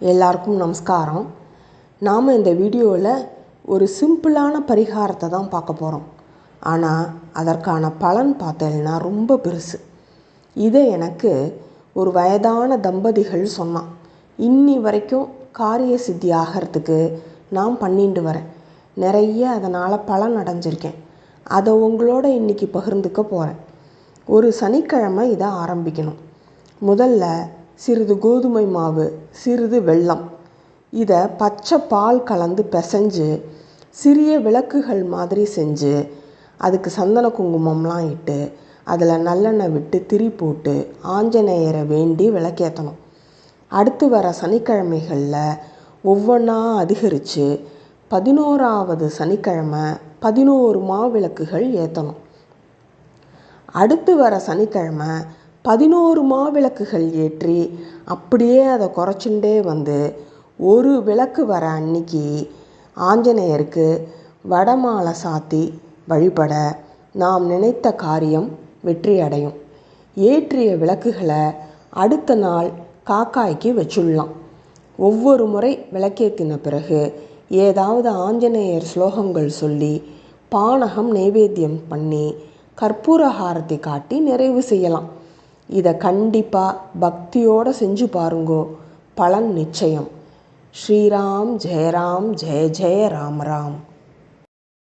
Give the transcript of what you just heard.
எல்லாருக்கும் நமஸ்காரம். நாம் இந்த வீடியோவில் ஒரு சிம்பிளான பரிகாரத்தை தான் பார்க்க போகிறோம் ஆனால் அதற்கான பலன் பார்த்தேன்னா ரொம்ப பெருசு. இதை எனக்கு ஒரு வயதான தம்பதிகள் சொன்னான். இன்னி வரைக்கும் காரிய சித்தி ஆகிறதுக்கு நான் பண்ணிட்டு வரேன். நிறைய அதனால் பலன் அடைஞ்சிருக்கேன். அதை உங்களோட இன்றைக்கி பகிர்ந்துக்க போகிறேன் ஒரு சனிக்கிழமை இதை ஆரம்பிக்கணும். முதல்ல சிறிது கோதுமை மாவு சிறிது வெல்லம். இதை பச்சை பால் கலந்து பிசைஞ்சு சிறிய விளக்குகள் மாதிரி செஞ்சு அதுக்கு சந்தன குங்குமம்லாம் இட்டு அதில் நல்லெண்ணெய் விட்டு திரி போட்டு ஆஞ்சநேயரை வேண்டி விளக்கேற்றணும் அடுத்து வர சனிக்கிழமைகளில் ஒவ்வொன்றா அதிகரித்து பதினோராவது சனிக்கிழமை பதினோரு மாவிளக்குகள் ஏற்றணும் அடுத்து வர சனிக்கிழமை பதினோரு மாவிளக்குகள் ஏற்றி அப்படியே அதை குறைச்சுட்டே வந்து ஒரு விளக்கு வர அன்னைக்கு ஆஞ்சநேயருக்கு வடமாலை சாத்தி வழிபட நாம் நினைத்த காரியம் வெற்றி அடையும் ஏற்றிய விளக்குகளை அடுத்த நாள் காக்காய்க்கு வச்சுடலாம். ஒவ்வொரு முறை விளக்கேற்றின பிறகு ஏதாவது ஆஞ்சநேயர் ஸ்லோகங்கள் சொல்லி பானகம் நைவேத்தியம் பண்ணி கற்பூரஹாரத்தை காட்டி நிறைவு செய்யலாம். இதை கண்டிப்பாக பக்தியோடு செஞ்சு பாருங்கோ. பலன் நிச்சயம். ஸ்ரீராம் ஜெயராம் ஜெய ஜெய ராம் ராம்.